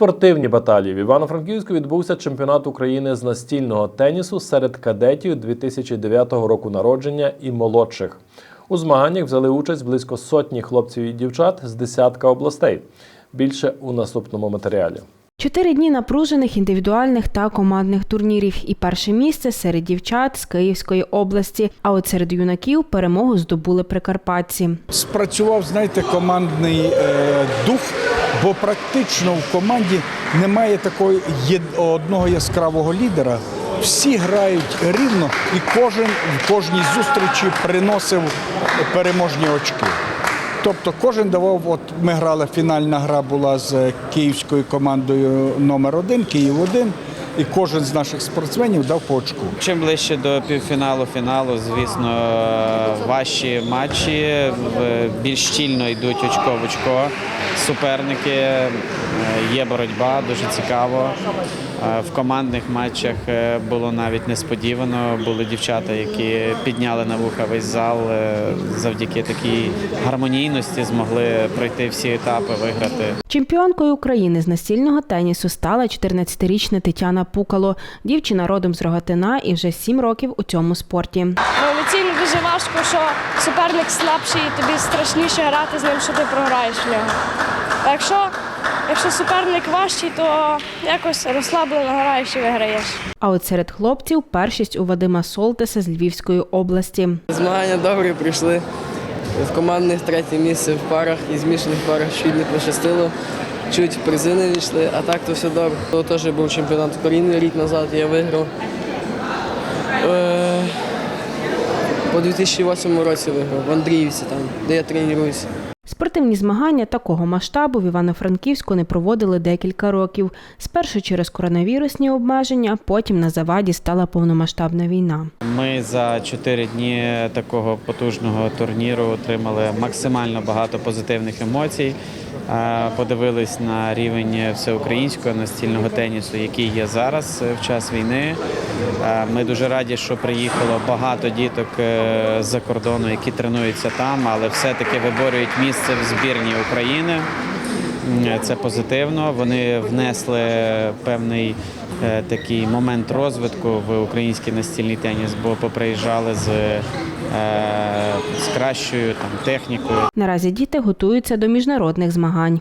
Спортивні баталії в Івано-Франківську відбувся чемпіонат України з настільного тенісу серед кадетів 2009 року народження і молодших. У змаганнях взяли участь близько сотні хлопців і дівчат з десятка областей. Більше у наступному матеріалі. Чотири дні напружених індивідуальних та командних турнірів. І перше місце серед дівчат з Київської області. А от серед юнаків перемогу здобули прикарпатці. спрацював, знаєте, командний е, дух, бо практично в команді немає такого є- одного яскравого лідера. Всі грають рівно, і кожен в кожній зустрічі приносив переможні очки. Тобто кожен давав, от ми грали, фінальна гра була з київською командою номер один, Київ 1 і кожен з наших спортсменів дав по очку. Чим ближче до півфіналу, фіналу, звісно, важчі матчі більш щільно йдуть очко в очко. Суперники, е, є боротьба, дуже цікаво. В командних матчах е, було навіть несподівано. Були дівчата, які підняли на вуха весь зал е, завдяки такій гармонійності, змогли пройти всі етапи, виграти. Чемпіонкою України з настільного тенісу стала 14-річна Тетяна Пукало. Дівчина родом з Рогатина і вже сім років у цьому спорті. Емоційно дуже важко, що суперник слабший, і тобі страшніше грати з ним, що ти програєш в нього. А якщо, якщо суперник важчий, то якось розслаблено граєш і виграєш. А от серед хлопців першість у Вадима Солтеса з Львівської області. Змагання добре прийшли. В командних третє місце в парах і змішаних парах чуть не пощастило. Чуть призи не війшли, а так то все добре. То теж був чемпіонат України рік назад, я виграв. Е, По 2008 році виграв в Андріївці, там, де я тренуюся. Спортивні змагання такого масштабу в Івано-Франківську не проводили декілька років. Спершу через коронавірусні обмеження, потім на заваді стала повномасштабна війна. Ми за чотири дні такого потужного турніру отримали максимально багато позитивних емоцій. Подивились на рівень всеукраїнського настільного тенісу, який є зараз е, в час війни. Ми дуже раді, що приїхало багато діток е, з-за кордону, які тренуються там, але все-таки виборюють місце в збірні України. М, Це позитивно. Вони внесли певний е, такий момент розвитку в український настільний теніс, бо поприїжджали з, е, з кращою там технікою. Наразі діти готуються до міжнародних змагань.